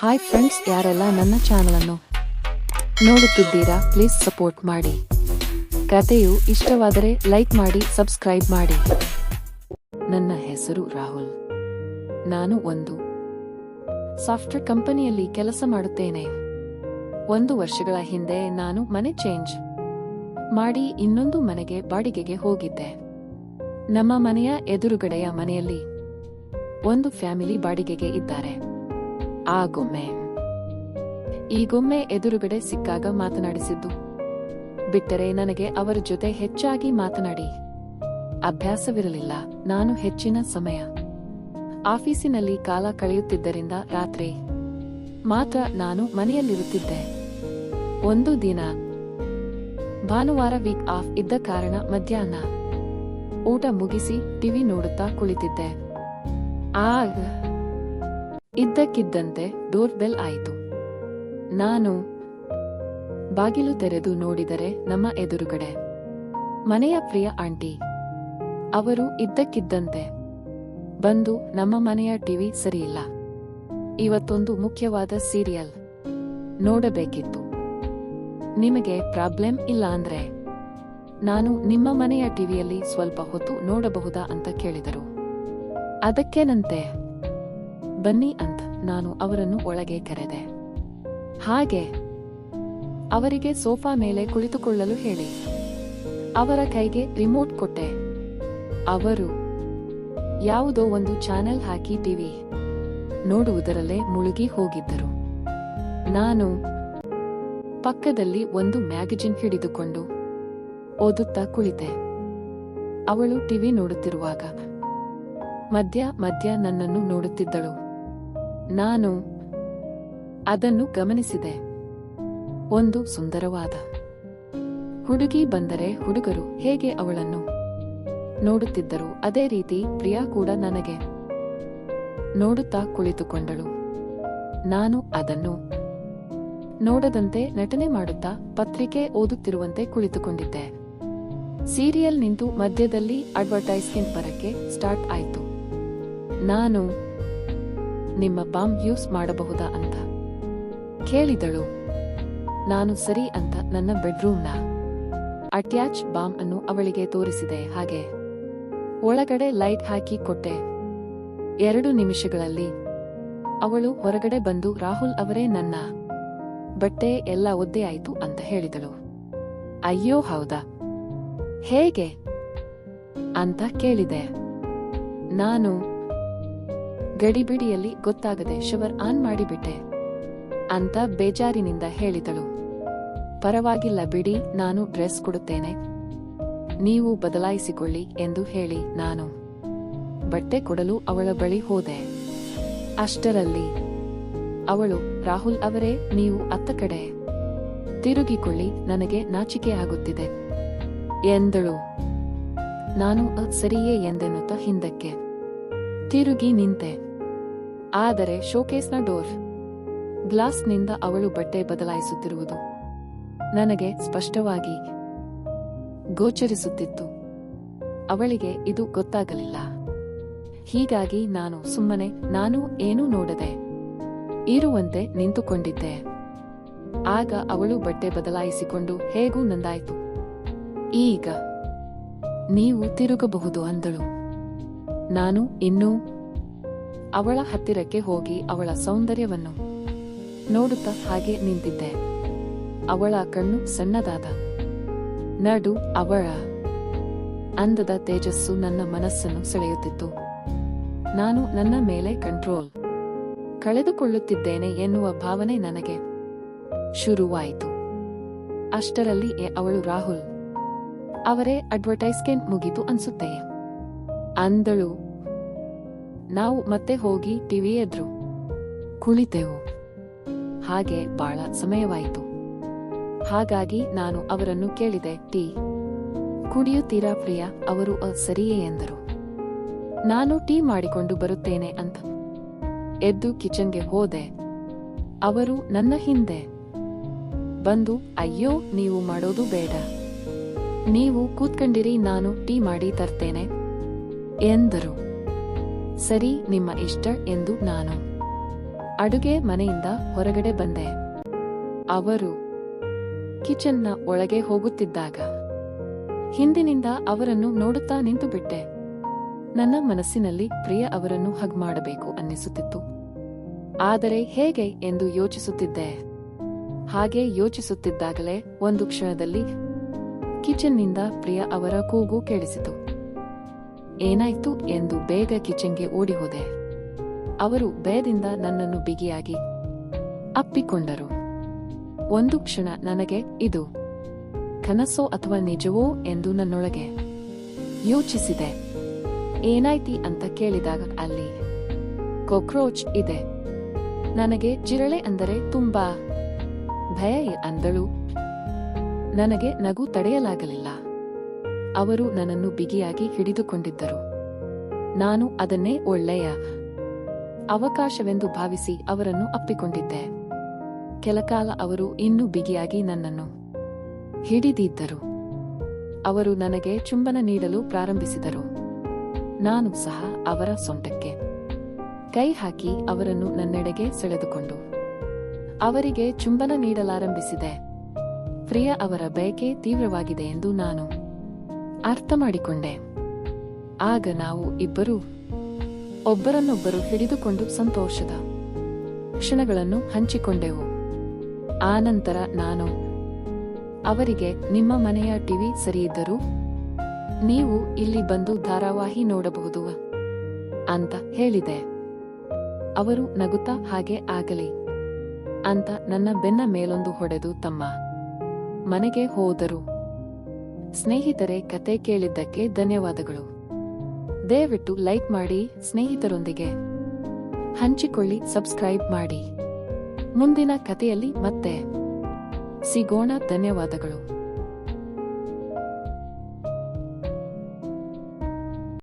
Hi friends ಯಾರೆಲ್ಲ ನನ್ನ ಚಾನಲನ್ನು ನೋಡುತ್ತಿದ್ದೀರಾ ಪ್ಲೀಸ್ ಸಪೋರ್ಟ್ ಮಾಡಿ. ಕಥೆಯು ಇಷ್ಟವಾದರೆ ಲೈಕ್ ಮಾಡಿ ಸಬ್ಸ್ಕ್ರೈಬ್ ಮಾಡಿ. ನನ್ನ ಹೆಸರು ರಾಹುಲ್. ನಾನು ಒಂದು ಸಾಫ್ಟ್ವೇರ್ ಕಂಪನಿಯಲ್ಲಿ ಕೆಲಸ ಮಾಡುತ್ತೇನೆ. ಒಂದು ವರ್ಷಗಳ ಹಿಂದೆ ನಾನು ಮನೆ ಚೇಂಜ್ ಮಾಡಿ ಇನ್ನೊಂದು ಮನೆಗೆ ಬಾಡಿಗೆಗೆ ಹೋಗಿದ್ದೆ. ನಮ್ಮ ಮನೆಯ ಎದುರುಗಡೆಯ ಮನೆಯಲ್ಲಿ ಒಂದು ಫ್ಯಾಮಿಲಿ ಬಾಡಿಗೆಗೆ ಇದ್ದಾರೆ. ಆ ಗೊಮ್ಮೆ ಈ ಗೊಮ್ಮೆ ಎದುರುಗಡೆ ಸಿಕ್ಕಾಗ ಮಾತನಾಡಿಸಿದ್ದು, ಬಿಟ್ಟರೆ ನನಗೆ ಅವರ ಜೊತೆ ಹೆಚ್ಚಾಗಿ ಮಾತನಾಡಿ. ಅಭ್ಯಾಸವಿರಲಿಲ್ಲ, ನಾನು ಹೆಚ್ಚಿನ ಸಮಯ. ಆಫೀಸಿನಲ್ಲಿ ಕಾಲ ಕಳೆಯುತ್ತಿದ್ದರಿಂದ ರಾತ್ರಿ. ಮಾತ್ರ ನಾನು ಮನೆಯಲ್ಲಿರುತ್ತಿದ್ದೆ. ಒಂದು ದಿನ. ಭಾನುವಾರ ವೀಕ್ ಆಫ್ ಇದ್ದ ಕಾರಣ ಮಧ್ಯಾಹ್ನ. ಊಟ ಮುಗಿಸಿ ಟಿವಿ ನೋಡುತ್ತಾ ಕುಳಿತಿದ್ದೆ. ಆಗ ಇದ್ದಕ್ಕಿದ್ದಂತೆ ಡೋರ್ ಬೆಲ್ ಆಯಿತು. ನಾನು ಬಾಗಿಲು ತೆರೆದು ನೋಡಿದರೆ ನಮ್ಮ ಎದುರುಗಡೆ ಮನೆಯ ಪ್ರಿಯ ಆಂಟಿ. ಅವರು ಇದ್ದಕ್ಕಿದ್ದಂತೆ ಬಂದು ನಮ್ಮ ಮನೆಯ ಟಿವಿ ಸರಿಯಿಲ್ಲ. ಇವತ್ತೊಂದು ಮುಖ್ಯವಾದ ಸೀರಿಯಲ್ ನೋಡಬೇಕಿತ್ತು. ನಿಮಗೆ ಪ್ರಾಬ್ಲಮ್ ಇಲ್ಲ ಅಂದ್ರೆ ನಾನು ನಿಮ್ಮ ಮನೆಯ ಟಿವಿಯಲ್ಲಿ ಸ್ವಲ್ಪ ಹೊತ್ತು ನೋಡಬಹುದಾ ಅಂತ ಕೇಳಿದರು. ಅದಕ್ಕೇನಂತೆ ಬನ್ನಿ ಅಂತ ನಾನು ಅವರನ್ನು ಒಳಗೆ ಕರೆದೆ. ಹಾಗೆ ಅವರಿಗೆ ಸೋಫಾ ಮೇಲೆ ಕುಳಿತುಕೊಳ್ಳಲು ಹೇಳಿ. ಅವರ ಕೈಗೆ ರಿಮೋಟ್ ಕೊಟ್ಟೆ. ಅವರು, ಯಾವುದೋ ಒಂದು ಚಾನೆಲ್ ಹಾಕಿ ಟಿವಿ ನೋಡುವುದರಲ್ಲೇ ಮುಳುಗಿ ಹೋಗಿದ್ದರು. ನಾನು ಪಕ್ಕದಲ್ಲಿ ಒಂದು ಮ್ಯಾಗಜಿನ್ ಹಿಡಿದುಕೊಂಡು ಓದುತ್ತಾ ಕುಳಿತೆ. ಅವಳು ಟಿವಿ ನೋಡುತ್ತಿರುವಾಗ ಮಧ್ಯ ಮಧ್ಯ ನನ್ನನ್ನು ನೋಡುತ್ತಿದ್ದಳು. ನಾನು ಅದನ್ನು ಗಮನಿಸಿದೆ. ಒಂದು ಸುಂದರವಾದ ಹುಡುಗಿ ಬಂದರೆ ಹುಡುಗರು ಹೇಗೆ ಅವಳನ್ನು ನೋಡುತ್ತಿದ್ದರು? ಅದೇ ರೀತಿ ಪ್ರಿಯಾ ಕೂಡ ನನಗೆ ನೋಡುತ್ತಾ ಕುಳಿತುಕೊಂಡಳು. ನಾನು ಅದನ್ನು ನೋಡದಂತೆ ನಟನೆ ಮಾಡುತ್ತಾ ಪತ್ರಿಕೆ ಓದುತ್ತಿರುವಂತೆ ಕುಳಿತುಕೊಂಡಿದ್ದೆ. ಸೀರಿಯಲ್ ನಿಂತು ಮಧ್ಯದಲ್ಲಿ ಅಡ್ವರ್ಟೈಸ್ಮೆಂಟ್ ಬರಕ್ಕೆ ಸ್ಟಾರ್ಟ್ ಆಯಿತು. ನಾನು ನಿಮ್ಮ ಬಾಂಬ್ ಯೂಸ್ ಮಾಡಬಹುದಾ ಅಂತ. ಕೇಳಿದಳು. ನಾನು ಸರಿ ಅಂತ ನನ್ನ ಬೆಡ್ರೂಮ್ನ ಅಟ್ಯಾಚ್ ಬಾಂಬ್ ಅನ್ನು ಅವಳಿಗೆ ತೋರಿಸಿದೆ. ಹಾಗೆ ಒಳಗಡೆ ಲೈಟ್ ಹಾಕಿ ಕೊಟ್ಟೆ. ಎರಡು ನಿಮಿಷಗಳಲ್ಲಿ ಅವಳು ಹೊರಗಡೆ ಬಂದು, ರಾಹುಲ್ ಅವರೇ ನನ್ನ ಬಟ್ಟೆ ಎಲ್ಲ ಒದ್ದೆ ಆಯ್ತು ಅಂತ ಹೇಳಿದಳು. ಅಯ್ಯೋ, ಹೌದಾ? ಹೇಗೆ? ಅಂತ ಕೇಳಿದೆ. ನಾನು ಗಡಿಬಿಡಿಯಲ್ಲಿ ಗೊತ್ತಾಗದೆ ಶವರ್ ಆನ್ ಮಾಡಿಬಿಟ್ಟೆ. ಅಂತ ಬೇಜಾರಿನಿಂದ ಹೇಳಿದಳು. ಪರವಾಗಿಲ್ಲ ಬಿಡಿ ನಾನು ಡ್ರೆಸ್ ಕೊಡುತ್ತೇನೆ. ನೀವು ಬದಲಾಯಿಸಿಕೊಳ್ಳಿ ಎಂದು ಹೇಳಿ ನಾನು. ಬಟ್ಟೆ ಕೊಡಲು ಅವಳ ಬಳಿ ಹೋದೆ. ಅಷ್ಟರಲ್ಲಿ ಅವಳು ರಾಹುಲ್ ಅವರೇ ನೀವು ಅತ್ತ ಕಡೆ. ತಿರುಗಿಕೊಳ್ಳಿ ನನಗೆ ನಾಚಿಕೆ ಆಗುತ್ತಿದೆ. ಎಂದಳು. ನಾನು "ಅ, ಸರಿಯೇ ಎಂದೆನ್ನುತ್ತ ಹಿಂದಕ್ಕೆ. ತಿರುಗಿ ನಿಂತೆ. ಆದರೆ ಶೋಕೇಸ್ನ ಡೋರ್ ಗ್ಲಾಸ್ನಿಂದ ಅವಳು ಬಟ್ಟೆ ಬದಲಾಯಿಸುತ್ತಿರುವುದು ನನಗೆ ಸ್ಪಷ್ಟವಾಗಿ ಗೋಚರಿಸುತ್ತಿತ್ತು. ಅವಳಿಗೆ ಇದು ಗೊತ್ತಾಗಲಿಲ್ಲ. ಹೀಗಾಗಿ ನಾನು ಸುಮ್ಮನೆ ನಾನು ಏನೂ ನೋಡದೆ ಇರುವಂತೆ ನಿಂತುಕೊಂಡಿದ್ದೆ. ಆಗ ಅವಳು ಬಟ್ಟೆ ಬದಲಾಯಿಸಿಕೊಂಡು ಹೇಗೂ ನಂದಾಯಿತು. ಈಗ ನೀವು ತಿರುಗಬಹುದು ಅಂದಳು. ನಾನು ಇನ್ನೂ ಅವಳ ಹತ್ತಿರಕ್ಕೆ ಹೋಗಿ ಅವಳ ಸೌಂದರ್ಯವನ್ನು ನೋಡುತ್ತಾ ಹಾಗೆ ನಿಂತಿದ್ದೆ. ಅವಳ ಕಣ್ಣು ಸಣ್ಣದಾದ. ನಡು ಅವಳ ಅಂದದ ತೇಜಸ್ಸು ನನ್ನ ಮನಸ್ಸನ್ನು ಸೆಳೆಯುತ್ತಿತ್ತು. ನಾನು ನನ್ನ ಮೇಲೆ ಕಂಟ್ರೋಲ್ ಕಳೆದುಕೊಳ್ಳುತ್ತಿದ್ದೇನೆ ಎನ್ನುವ ಭಾವನೆ ನನಗೆ ಶುರುವಾಯಿತು. ಅಷ್ಟರಲ್ಲಿ ಅವಳು ರಾಹುಲ್ ಅವರೇ ಅಡ್ವರ್ಟೈಸ್ಮೆಂಟ್ ಮುಗಿತು ಅನ್ಸುತ್ತೆ ಅಂದಳು ನಾವು ಮತ್ತೆ ಹೋಗಿ ಟಿವಿ ಎದ್ರು. ಕುಳಿತೆವು. ಹಾಗೆ ಬಹಳ ಸಮಯವಾಯಿತು. ಹಾಗಾಗಿ ನಾನು ಅವರನ್ನು ಕೇಳಿದೆ ಟೀ ಕುಡಿಯುತ್ತೀರಾ ಪ್ರಿಯ? ಅವರು "ಅ, ಸರಿಯೇ ಎಂದರು. ನಾನು ಟೀ ಮಾಡಿಕೊಂಡು ಬರುತ್ತೇನೆ ಅಂತ. ಎದ್ದು ಕಿಚನ್ಗೆ ಹೋದೆ. ಅವರು ನನ್ನ ಹಿಂದೆ. ಬಂದು ಅಯ್ಯೋ ನೀವು ಮಾಡೋದು ಬೇಡ. ನೀವು ಕೂತ್ಕೊಂಡಿರಿ ನಾನು ಟೀ ಮಾಡಿ ತರ್ತೇನೆ ಎಂದರು. ಸರಿ, ನಿಮ್ಮ ಇಷ್ಟ ಎಂದು ನಾನು ಅಡುಗೆ ಮನೆಯಿಂದ ಹೊರಗಡೆ ಬಂದೆ. ಅವರು ಕಿಚನ್ನ ಒಳಗೆ ಹೋಗುತ್ತಿದ್ದಾಗ ಹಿಂದಿನಿಂದ ಅವರನ್ನು ನೋಡುತ್ತಾ ನಿಂತು ಬಿಟ್ಟೆ. ನನ್ನ ಮನಸ್ಸಿನಲ್ಲಿ ಪ್ರಿಯ ಅವರನ್ನು ಹಗ್ ಮಾಡಬೇಕು ಅನ್ನಿಸುತ್ತಿತ್ತು. ಆದರೆ ಹೇಗೆ ಎಂದು ಯೋಚಿಸುತ್ತಿದ್ದೆ. ಹಾಗೆ ಯೋಚಿಸುತ್ತಿದ್ದಾಗಲೇ ಒಂದು ಕ್ಷಣದಲ್ಲಿ ಕಿಚನ್ನಿಂದ ಪ್ರಿಯ ಅವರ ಕೂಗು ಕೇಳಿಸಿತು. ಏನಾಯ್ತು ಎಂದು ಬೇಗ ಕಿಚನ್ಗೆ ಓಡಿಹೋದೆ. ಅವರು ಭಯದಿಂದ ನನ್ನನ್ನು ಬಿಗಿಯಾಗಿ ಅಪ್ಪಿಕೊಂಡರು. ಒಂದು ಕ್ಷಣ ನನಗೆ, ಇದು ಕನಸೋ ಅಥವಾ ನಿಜವೋ ಎಂದು ನನ್ನೊಳಗೆ ಯೋಚಿಸಿದೆ. ಏನಾಯ್ತಿ ಅಂತ ಕೇಳಿದಾಗ ಅಲ್ಲಿ ಕಾಕ್ರೋಚ್ ಇದೆ. ನನಗೆ ಜಿರಳೆ ಅಂದರೆ ತುಂಬಾ ಭಯ ಅಂದಳು. ನನಗೆ ನಗು ತಡೆಯಲಾಗಲಿಲ್ಲ. ಅವರು ನನ್ನನ್ನು ಬಿಗಿಯಾಗಿ ಹಿಡಿದುಕೊಂಡಿದ್ದರು. ನಾನು ಅದನ್ನೇ ಒಳ್ಳೆಯ ಅವಕಾಶವೆಂದು ಭಾವಿಸಿ ಅವರನ್ನು ಅಪ್ಪಿಕೊಂಡಿದ್ದೆ. ಕೆಲಕಾಲ ಅವರು ಇನ್ನೂ ಬಿಗಿಯಾಗಿ ನನ್ನನ್ನು ಹಿಡಿದಿದ್ದರು. ಅವರು ನನಗೆ ಚುಂಬನ ನೀಡಲು ಪ್ರಾರಂಭಿಸಿದರು. ನಾನು ಸಹ ಅವರ ಸೊಂಟಕ್ಕೆ ಕೈ ಹಾಕಿ ಅವರನ್ನು ನನ್ನೆಡೆಗೆ ಸೆಳೆದುಕೊಂಡು ಅವರಿಗೆ ಚುಂಬನ ನೀಡಲಾರಂಭಿಸಿದೆ. ಪ್ರಿಯ, ಅವರ ಬಯಕೆ ತೀವ್ರವಾಗಿದೆ ಎಂದು ನಾನು ಅರ್ಥ ಮಾಡಿಕೊಂಡೆ ಆಗ ನಾವು ಇಬ್ಬರೂ, ಒಬ್ಬರನ್ನೊಬ್ಬರು ಹಿಡಿದುಕೊಂಡು ಸಂತೋಷದ ಕ್ಷಣಗಳನ್ನು ಹಂಚಿಕೊಂಡೆವು. ಆನಂತರ ನಾನು, ಅವರಿಗೆ ನಿಮ್ಮ ಮನೆಯ ಟಿವಿ ಸರಿಯಿದ್ದರೂ ನೀವು ಇಲ್ಲಿ ಬಂದು ಧಾರಾವಾಹಿ ನೋಡಬಹುದು ಅಂತ ಹೇಳಿದೆ. ಅವರು ನಗುತ್ತಾ ಹಾಗೆ ಆಗಲಿ ಅಂತ ನನ್ನ ಬೆನ್ನ ಮೇಲೊಂದು ಹೊಡೆದು ತಮ್ಮ ಮನೆಗೆ ಹೋದರು. ಸ್ನೇಹಿತರೆ, ಕತೆ ಕೇಳಿದ್ದಕ್ಕೆ ಧನ್ಯವಾದಗಳು. ದಯವಿಟ್ಟು ಲೈಕ್ ಮಾಡಿ, ಸ್ನೇಹಿತರೊಂದಿಗೆ ಹಂಚಿಕೊಳ್ಳಿ, ಸಬ್ಸ್ಕ್ರೈಬ್ ಮಾಡಿ. ಮುಂದಿನ ಕಥೆಯಲ್ಲಿ ಮತ್ತೆ ಸಿಗೋಣ, ಧನ್ಯವಾದಗಳು.